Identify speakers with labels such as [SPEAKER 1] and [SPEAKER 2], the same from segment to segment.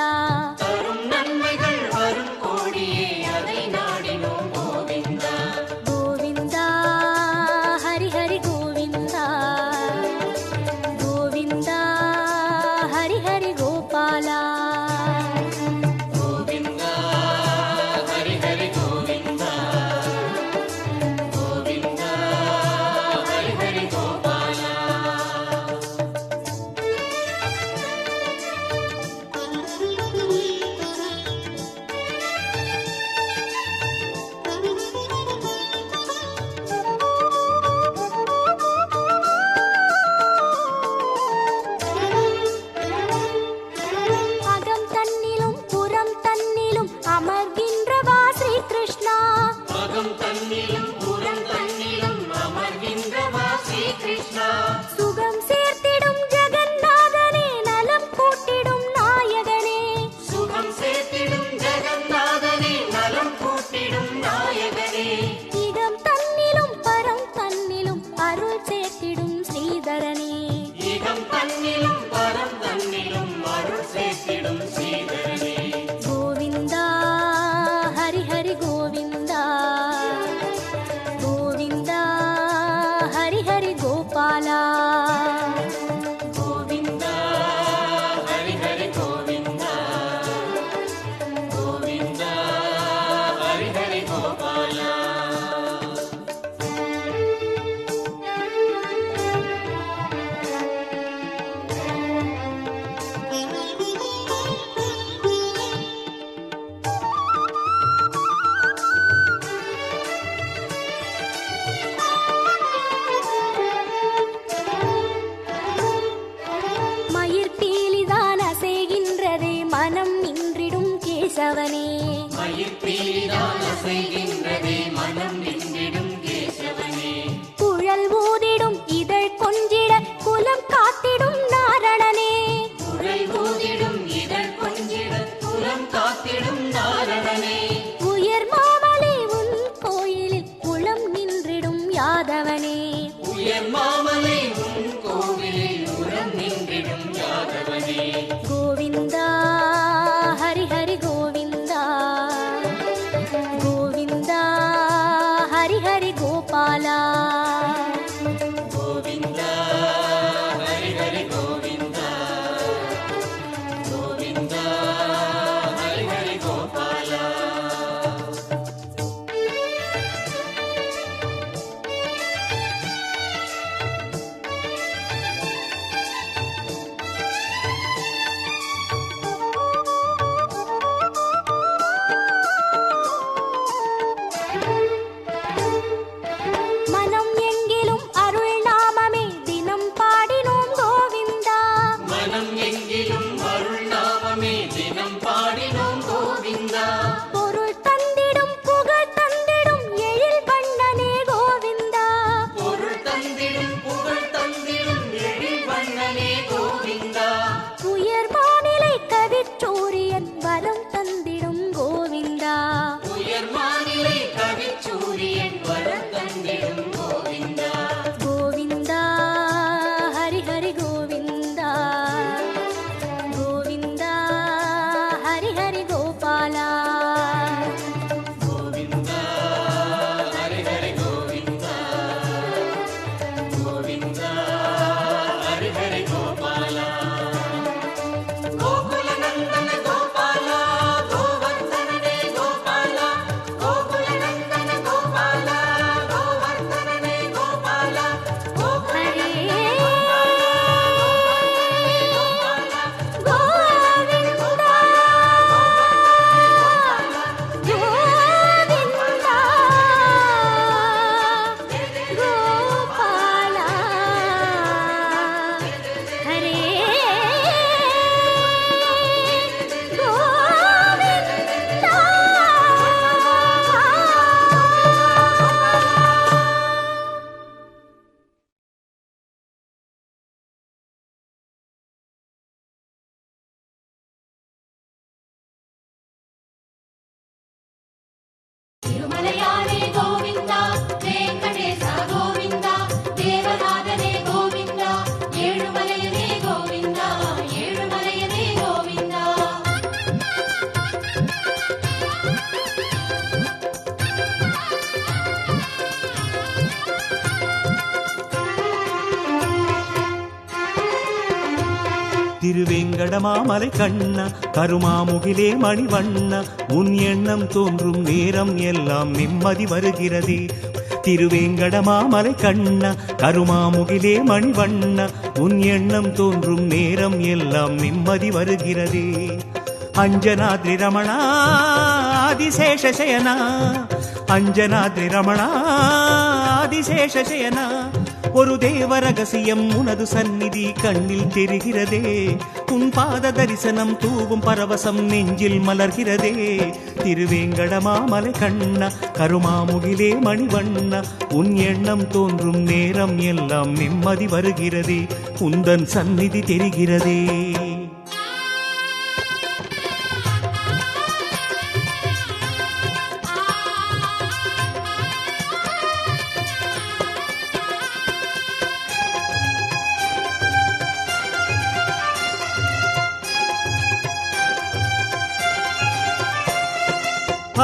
[SPEAKER 1] கோவிந்தா
[SPEAKER 2] தரும் Krishna.
[SPEAKER 3] திருவேங்கடமாமலை கண்ணா கருமாமுகிலே மணிவண்ணா உன் எண்ணம் தோன்றும் நேரம் எல்லாம் நிம்மதி வருகிறதே. திருவேங்கடமாமலை கண்ணா கருமாமுகிலே மணிவண்ணா உன் எண்ணம் தோன்றும் நேரம் எல்லாம் நிம்மதி வருகிறதே. அஞ்சனாத்ரி ரமணா ஆதிசேஷ சயனா அஞ்சனாத்ரி ரமணா ஆதிசேஷ சயனா ஒரு தேவ ரகசியம் உனது சந்நிதி கண்ணில் தெரிகிறதே. உன் பாத தரிசனம் தூவும் பரவசம் நெஞ்சில் மலர்கிறதே. திருவேங்கடமாமலை கண்ணா கருமாமுகிலே மணிவண்ணா உன் எண்ணம் தோன்றும் நேரம் எல்லாம் நிம்மதி வருகிறதே. உந்தன் சந்நிதி தெரிகிறதே.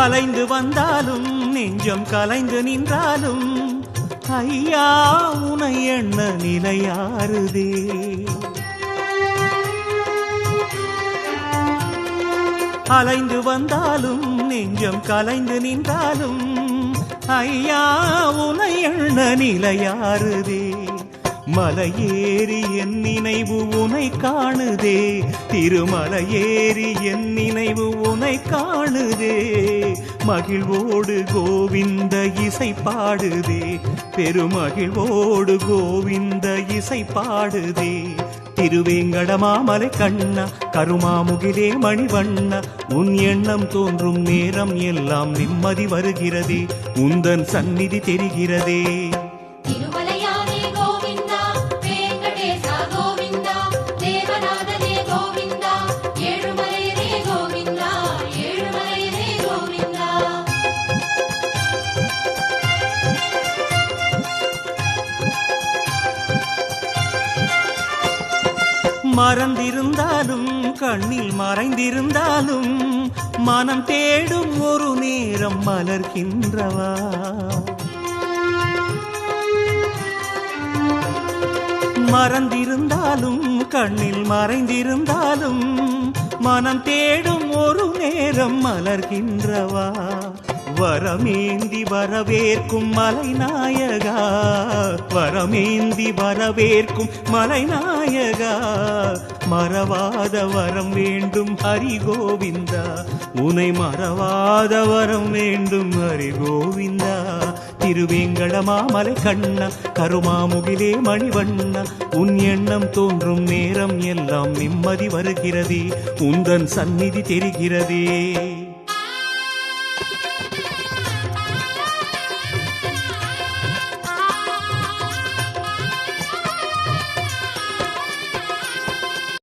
[SPEAKER 3] அலைந்து வந்தாலும் நெஞ்சம் கலைந்து நின்றாலும் ஐயா உனை எண்ண நிலையாறுதே அலைந்து வந்தாலும் நெஞ்சம் கலைந்து நின்றாலும் ஐயா உனை எண்ண நிலையாறுதே மலையேறி என் நினைவு உனை காணுதே. திருமலையேறி என் நினைவு உனை காணுதே. மகிழ்வோடு கோவிந்த இசை பாடுதே. பெருமகிழ்வோடு கோவிந்த இசை பாடுதே. திருவேங்கடமாமலை கண்ணா கருமாமுகிலே மணிவண்ணா உன் எண்ணம் தோன்றும் நேரம் எல்லாம் நிம்மதி வருகிறதே. உந்தன் சந்நிதி தெரிகிறதே. மறந்திருந்தாலும் கண்ணில் மறைந்திருந்தாலும் மனம் தேடும் ஒரு நேரம் மலர்கின்றவா? மறந்திருந்தாலும் கண்ணில் மறைந்திருந்தாலும் மனம் தேடும் ஒரு நேரம் மலர்கின்றவா? வரமேந்தி வரவேற்கும் மலைநாயகா. வரமேந்தி வரவேற்கும் மலைநாயகா. மறவாத வரம் வேண்டும் ஹரி கோவிந்தா உனை மறவாத வரம் வேண்டும் ஹரி கோவிந்தா திருவேங்கட மாமலை கண்ணா கருமாமுகிலே மணிவண்ணா. உன் எண்ணம் தோன்றும் நேரம் எல்லாம் நிம்மதி வருகிறதே. உந்தன் சந்நிதி தெரிகிறதே.